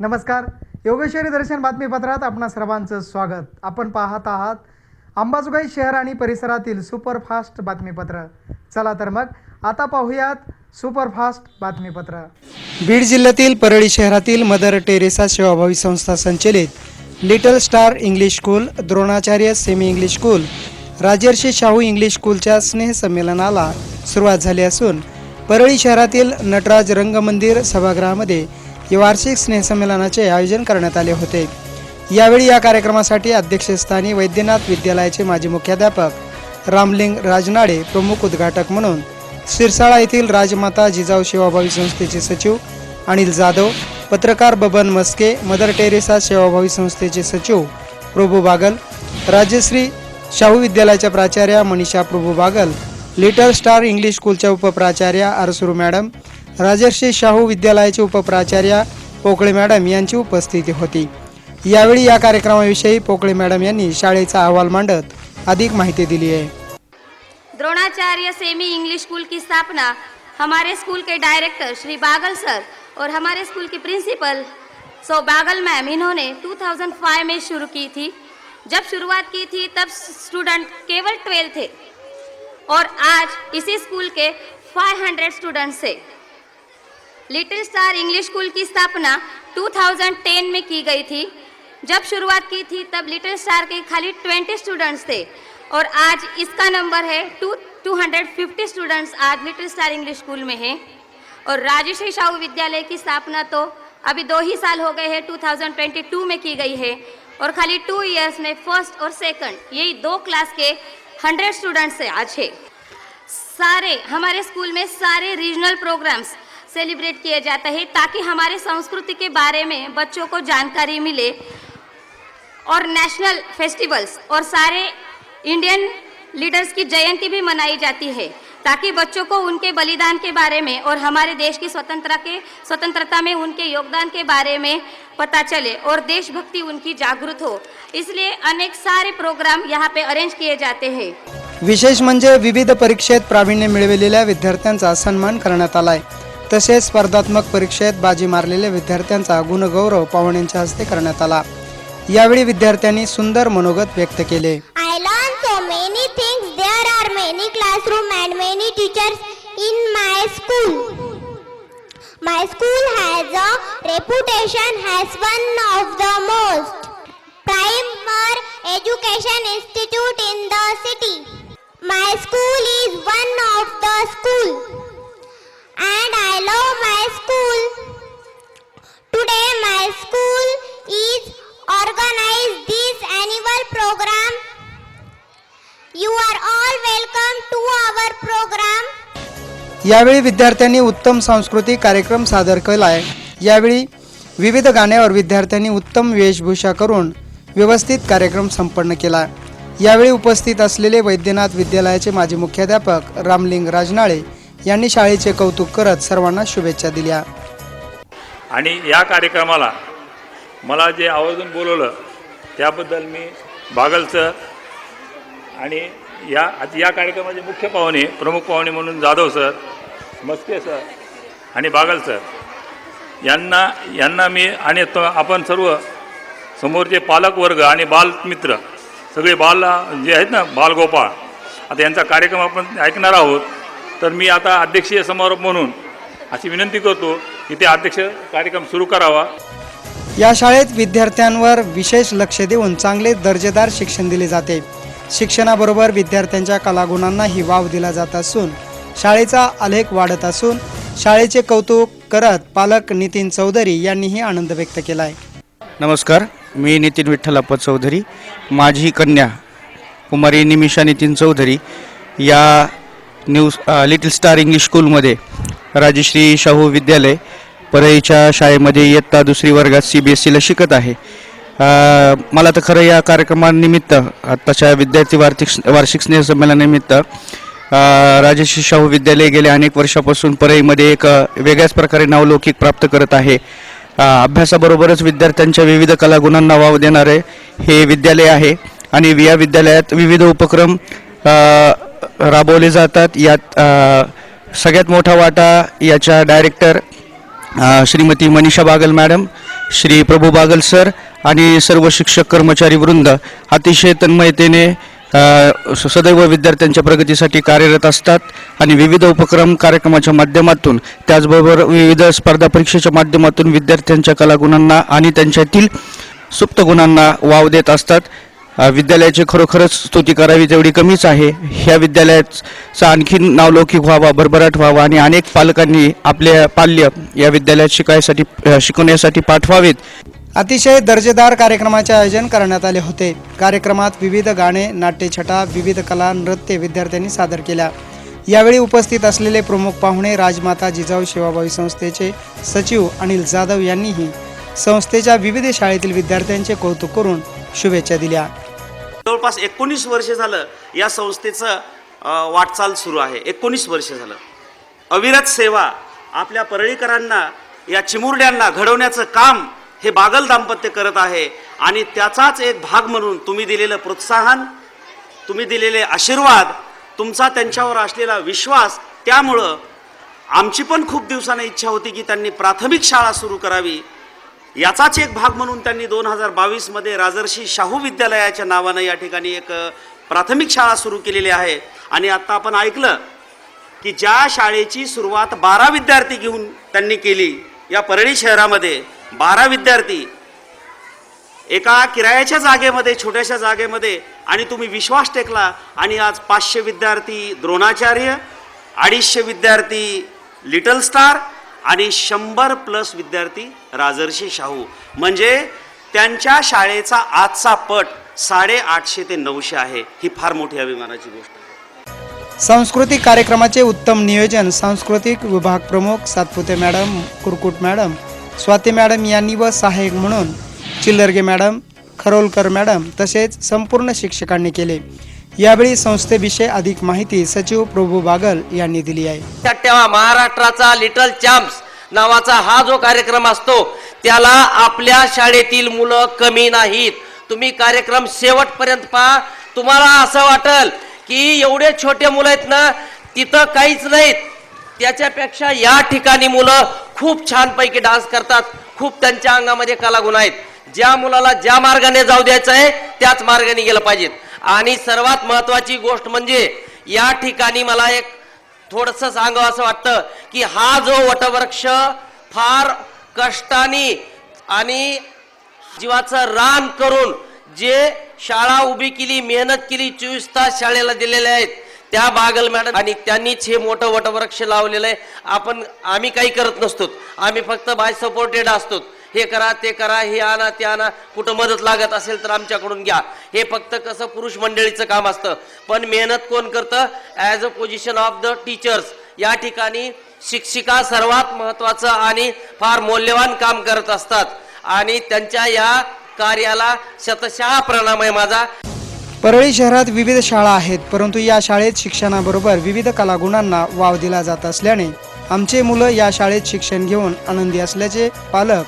नमस्कार. योगेश्वरी दर्शन बातमीपत्रात आपणा सर्वांचं स्वागत. आपण पाहत आहात अंबाजोगाई शहर आणि परिसरातील सुपरफास्ट बातमीपत्र. चला तर मग आता पाहूयात सुपरफास्ट बातमीपत्र. बीड जिल्ह्यातील परळी शहरातील मदर टेरेसा सेवाभावी संस्था संचलित little star English school Dronacharya semi English school Rajarshi Shahu English स्कूलच्या स्नेहसंमेलनाला सुरुवात झाली असून परळी शहरातील नटराज रंगमंदिर सभागृहामध्ये या वार्षिक स्नेहसंमेलनाचे आयोजन करण्यात आले होते. यावेळी या कार्यक्रमासाठी अध्यक्षस्थानी वैद्यनाथ विद्यालयाचे माजी मुख्याध्यापक रामलिंग राजनाडे प्रमुख उद्घाटक म्हणून सिरसाळा येथील राजमाता जिजाऊ सेवाभावी संस्थेचे सचिव अनिल जाधव पत्रकार बबन मस्के मदर टेरेसा सेवाभावी संस्थेचे सचिव प्रभू बागल राजश्री शाहू विद्यालयाच्या प्राचार्या Manisha Prabhu Bagal little star English स्कूलच्या उपप्राचार्या आरसुरू मॅडम राजर्षी शाहू विद्यालयाचे उपप्राचार्य पोकळे मॅडम यांची उपस्थिती होती. यावेळी या कार्यक्रमाविषयी पोकळे मॅडम यांनी शाळेचा अहवाल मांडत अधिक माहिती दिली आहे. द्रोणाचार्य सेमी इंग्लिश स्कूल की स्थापना हमारे स्कूल के डायरेक्टर श्री बागल सर और हमारे स्कूल की प्रिंसिपल सो बागल मैम इन्होंने 2005 में शुरू की थी। जब शुरुआत की थी तब स्टूडेंट केवल 12 थे और आज इसी स्कूल के 500 स्टूडेंट्स थे लिटिल स्टार इंग्लिश स्कूल की स्थापना 2010 में की गई थी। जब शुरुआत की थी, तब लिटिल स्टार के खाली 20 स्टूडेंट्स थे और आज इसका नंबर है टू 250 स्टूडेंट्स आज लिटिल स्टार इंग्लिश स्कूल में हैं। और राजश्री शाहू विद्यालय की स्थापना तो अभी दो ही साल हो गए हैं 2022 में की गई है। और खाली टू इयर्स में फ़र्स्ट और सेकंड यही दो क्लास के 100 स्टूडेंट्स से आज है। सारे, हमारे स्कूल में सारे रीजनल प्रोग्राम्स सेलिब्रेट किए जाते हैं ताकि हमारे संस्कृति के बारे में बच्चों को जानकारी मिले और नेशनल फेस्टिवल्स और सारे इंडियन लीडर्स की जयंती भी मनाई जाती है ताकि बच्चों को उनके बलिदान के बारे में और हमारे देश की स्वतंत्रता के स्वतंत्रता में उनके योगदान के बारे में पता चले और देशभक्ति उनकी जागृत हो। इसलिए अनेक सारे प्रोग्राम यहाँ पे अरेंज किए जाते हैं। विशेष म्हणजे विविध परीक्षेत प्रावीण्य मिळविलेल्या विद्यार्थ्यांचा सन्मान करण्यात आलाय. तसेच स्पर्धात्मक परीक्षेत बाजी मारलेल्या विद्यार्थ्यांचा गुणगौरव पाहुण्यांच्या हस्ते करण्यात आला यावेळी विद्यार्थ्यांनी सुंदर मनोगत व्यक्त केले I learned so many things. There are many classroom and many teachers in my school. My school has a reputation as one of the most primer education institute in the city. My school is one of the school and I love my school. Today my school is organized this annual program. You are all welcome to our program. यावेळी विद्यार्थ्यांनी उत्तम सांस्कृतिक कार्यक्रम सादर केला आहे यावेळी विविध गाण्यावर विद्यार्थ्यांनी उत्तम वेशभूषा करून व्यवस्थित कार्यक्रम संपन्न केला यावेळी उपस्थित असलेले वैद्यनाथ विद्यालयाचे माजी मुख्याध्यापक रामलिंग राजनाळे यांनी शाळेचे कौतुक करत सर्वांना शुभेच्छा दिल्या. आणि या कार्यक्रमाला मला जे आवर्जून बोलवलं त्याबद्दल मी बागलचं आणि या या कार्यक्रमाचे मुख्य पाहुणे प्रमुख पाहुणे म्हणून जाधव सर मस्के सर आणि बागल सर यांना यांना मी आणि तो आपण सर्व समोरचे पालक वर्ग आणि बालमित्र सगळे बाल जे आहेत ना बालगोपाळ आता यांचा कार्यक्रम आपण ऐकणार आहोत. तर मी आता अध्यक्षीय समारोप म्हणून अशी विनंती करतो की ते अध्यक्ष कार्यक्रम सुरू करावा. या शाळेत विद्यार्थ्यांवर विशेष लक्ष देऊन चांगले दर्जेदार शिक्षण दिले जाते. शिक्षणाबरोबर विद्यार्थ्यांच्या कलागुणांनाही वाव दिला जात असून शाळेचा आलेख वाढत असून शाळेचे कौतुक करत पालक नितीन चौधरी यांनीही आनंद व्यक्त केला आहे नमस्कार मी नितीन विठ्ठलप्पा चौधरी माझी कन्या कुमारी निमिषा नितीन चौधरी या न्यू लिटिल स्टार इंग्लिश स्कूलमध्ये राजश्री शाहू विद्यालय परळीच्या शाळेमध्ये इयत्ता दुसरी वर्गात सी बी एस सीला शिकत आहे. मला तर खरं या कार्यक्रमानिमित्त आत्ताच्या विद्यार्थी वार्षिक वार्षिक स्नेहसंमेलनानिमित्त राजश्री शाहू विद्यालय गेल्या अनेक वर्षापासून परळीमध्ये एक वेगळ्याच प्रकारे नावलौकिक प्राप्त करत आहे. अभ्यासाबरोबरच विद्यार्थ्यांच्या विविध कलागुणांना वाव देणारे हे विद्यालय आहे. आणि या विद्यालयात विविध उपक्रम राबवले जातात. यात सगळ्यात मोठा वाटा याच्या director Shrimati Manisha Bagal madam Shri Prabhu Bagal sir आणि सर्व शिक्षक कर्मचारी वृंद अतिशय तन्मयतेने स- सदैव विद्यार्थ्यांच्या प्रगतीसाठी कार्यरत असतात आणि विविध उपक्रम कार्यक्रमाच्या माध्यमातून त्याचबरोबर विविध स्पर्धा परीक्षेच्या माध्यमातून विद्यार्थ्यांच्या कलागुणांना आणि त्यांच्यातील सुप्त गुणांना वाव देत असतात. विद्यालयाची खरोखरच स्तुती करावी तेवढी कमीच आहे. ह्या विद्यालयाचा आणखीन नावलौकिक व्हावा भरभराट व्हावा आणि अनेक पालकांनी आपले पाल्य या विद्यालयात शिकायसाठी शिकवण्यासाठी पाठवावेत. अतिशय दर्जेदार कार्यक्रमाचे आयोजन करण्यात आले होते. कार्यक्रमात विविध गाणे नाट्यछटा विविध कला नृत्य विद्यार्थ्यांनी सादर केल्या. यावेळी उपस्थित असलेले प्रमुख पाहुणे राजमाता जिजाऊ सेवाभावी संस्थेचे सचिव अनिल जाधव यांनीही संस्थेच्या विविध शाळेतील विद्यार्थ्यांचे कौतुक करून शुभेच्छा दिल्या. जवळपास एकोणीस वर्ष झालं या संस्थेचं वाटचाल सुरू आहे. एकोणीस वर्ष झालं. अविरत सेवा आपल्या परळीकरांना या चिमुरड्यांना घडवण्याचं काम हे बागल दाम्पत्य करत आहे आणि त्याचाच एक भाग म्हणून तुम्ही दिलेलं प्रोत्साहन तुम्ही दिलेले आशीर्वाद तुमचा त्यांच्यावर असलेला विश्वास त्यामुळं आमची पण खूप दिवसानं इच्छा होती की त्यांनी प्राथमिक शाळा सुरू करावी. याचाच एक भाग म्हणून त्यांनी दोन हजार बावीसमध्ये राजर्षी शाहू विद्यालयाच्या नावानं या ठिकाणी एक प्राथमिक शाळा सुरू केलेली आहे. आणि आत्ता आपण ऐकलं की ज्या शाळेची सुरुवात बारा विद्यार्थी घेऊन त्यांनी केली या परळी शहरामध्ये बारा विद्यार्थी एका किरायाच्या जागेमध्ये छोट्याशा जागेमध्ये आणि तुम्ही विश्वास टेकला आणि आज पाचशे विद्यार्थी द्रोणाचार्य अडीचशे विद्यार्थी लिटल स्टार आणि शंभर प्लस विद्यार्थी राजर्षी शाहू. म्हणजे त्यांच्या शाळेचा आजचा पट साडेआठशे ते नऊशे आहे. ही फार मोठी अभिमानाची गोष्ट आहे. सांस्कृतिक कार्यक्रमाचे उत्तम नियोजन सांस्कृतिक विभाग प्रमुख Satpute madam Kurkut madam Swati madam यांनी व सहाय्यक म्हणून चिल्लरगे मॅडम खरोलकर मॅडम तसेच संपूर्ण शिक्षकांनी केले. यावेळी संस्थेविषयी अधिक माहिती सचिव प्रभू बागल यांनी दिली आहे. लक्षात ठेवा महाराष्ट्राचा लिटल चॅम्प्स नावाचा हा जो कार्यक्रम असतो त्याला आपल्या शाळेतील मुलं कमी नाहीत. तुम्ही कार्यक्रम शेवटपर्यंत पहा. तुम्हाला असं वाटल की एवढे छोटे मुलं आहेत ना तिथं काहीच नाहीत. त्याच्यापेक्षा या ठिकाणी मुलं खूप छानपैकी डान्स करतात खूप त्यांच्या अंगामध्ये कलागुण आहेत. ज्या मुलाला ज्या मार्गाने जाऊ द्यायचं आहे त्याच मार्गाने गेलं पाहिजेत. आणि सर्वात महत्वाची गोष्ट म्हणजे या ठिकाणी मला एक थोडंसं सांगावं असं वाटतं की हा जो वटवृक्ष फार कष्टाने आणि जीवाचं रान करून जे शाळा उभी केली मेहनत केली चोवीस तास शाळेला दिलेले आहेत त्या बागल मॅडम आणि त्यांनीच हे मोठं वटवृक्ष लावलेलं आहे. आपण आम्ही काही करत नसतो आम्ही फक्त बाय सपोर्टेड असतो हे करा ते करा हे आणा ते आणा. कुठं मदत लागत असेल तर आमच्याकडून घ्या. हे फक्त कसं पुरुष मंडळीचं काम असतं. पण मेहनत कोण करतं? As a position of the teachers या ठिकाणी शिक्षिका सर्वात महत्त्वाचं आणि फार मौल्यवान काम करत असतात. आणि त्यांच्या या कार्याला शतशहा प्रणाम आहे माझा. परळी शहरात विविध शाळा आहेत परंतु या शाळेत शिक्षणाबरोबर विविध कलागुणांना वाव दिला जात असल्याने आमचे मुलं या शाळेत शिक्षण घेऊन आनंदी असल्याचे पालक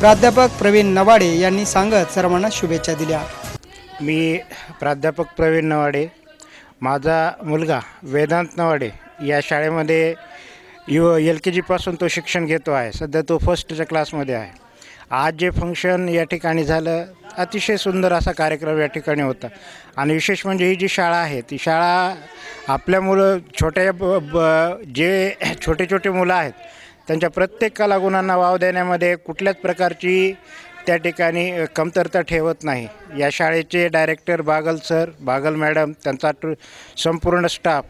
प्राध्यापक प्रवीण नवाडे यांनी सांगत सर्वांना शुभेच्छा दिल्या. मी प्राध्यापक प्रवीण नवाडे माझा मुलगा वेदांत नवाडे या शाळेमध्ये यु एल के जीपासून तो शिक्षण घेतो आहे. सध्या तो फर्स्टच्या क्लासमध्ये आहे. आज जे फंक्शन या ठिकाणी झालं अतिशय सुंदर असा कार्यक्रम या ठिकाणी होता. आणि विशेष म्हणजे ही जी शाळा आहे ती शाळा आपल्या मुलं छोट्या ब ब जे छोटे छोटे मुलं आहेत त्यांच्या प्रत्येक कलागुणांना वाव देण्यामध्ये कुठल्याच प्रकारची त्या ठिकाणी कमतरता ठेवत नाही. या शाळेचे director Bagal sir Bagal madam त्यांचा संपूर्ण स्टाफ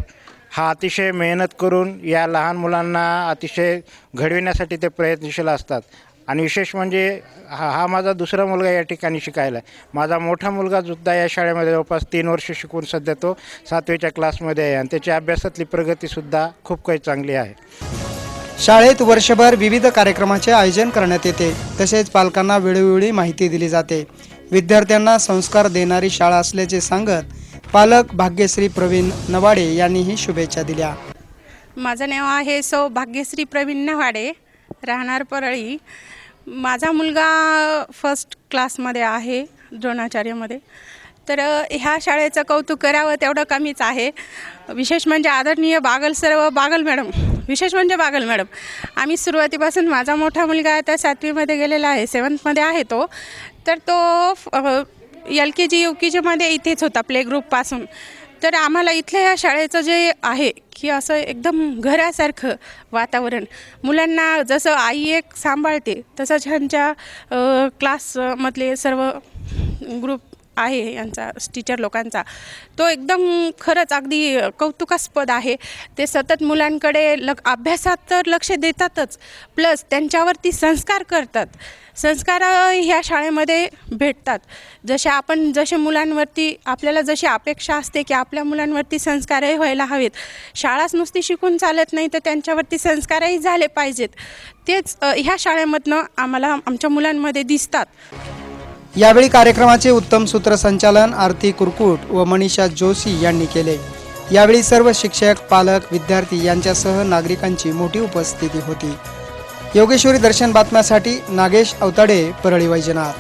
हा अतिशय मेहनत करून या लहान मुलांना अतिशय घडविण्यासाठी ते प्रयत्नशील असतात. आणि विशेष म्हणजे हा हा माझा दुसरा मुलगा या ठिकाणी शिकायला आहे. माझा मोठा मुलगा सुद्धा या शाळेमध्ये जवळपास तीन वर्ष शिकून सध्या तो सातवीच्या क्लासमध्ये आहे आणि त्याच्या अभ्यासातली प्रगतीसुद्धा खूप काही चांगली आहे. शाळेत वर्षभर विविध कार्यक्रमाचे आयोजन करण्यात येते. तसेच पालकांना वेळोवेळी माहिती दिली जाते. विद्यार्थ्यांना संस्कार देणारी शाळा असल्याचे सांगत पालक भाग्यश्री प्रवीण नवाडे यांनीही शुभेच्छा दिल्या. माझं नाव आहे सौ भाग्यश्री प्रवीण नवाडे राहणार परळी. माझा मुलगा फर्स्ट क्लासमध्ये आहे द्रोणाचार्यमध्ये. तर ह्या शाळेचं कौतुक करावं तेवढं कमीच आहे. विशेष म्हणजे आदरणीय बागल सर व बागल मॅडम. विशेष म्हणजे बागल मॅडम. आम्ही सुरुवातीपासून माझा मोठा मुलगा आता सातवीमध्ये गेलेला आहे सेवन्थमध्ये आहे तो. तर तो एल के जी यू के जीमध्ये इथेच होता प्ले ग्रुपपासून तर आम्हाला इथल्या या शाळेचं जे आहे की असं एकदम घरासारखं वातावरण. मुलांना जसं आई एक सांभाळते तसंच ह्यांच्या क्लासमधले सर्व ग्रुप आहे यांचा टीचर लोकांचा. तो एकदम खरंच अगदी कौतुकास्पद आहे. ते सतत मुलांकडे ल अभ्यासात तर लक्ष देतातच. प्लस त्यांच्यावरती संस्कार करतात. संस्कार ह्या शाळेमध्ये भेटतात. जसे आपण जसे मुलांवरती आपल्याला जशी अपेक्षा असते की आपल्या मुलांवरती संस्कारही व्हायला हवेत. शाळाच नुसती शिकून चालत नाही तर त्यांच्यावरती संस्कारही झाले पाहिजेत. तेच ह्या शाळेमधनं आम्हाला आमच्या मुलांमध्ये दिसतात. यावेळी कार्यक्रमाचे उत्तम सूत्रसंचालन आरती कुरकुट व मनीषा जोशी यांनी केले. यावेळी सर्व शिक्षक पालक विद्यार्थी यांच्यासह नागरिकांची मोठी उपस्थिती होती. योगेश्वरी दर्शन बातम्यासाठी नागेश अवताडे परळी वैजनाथ.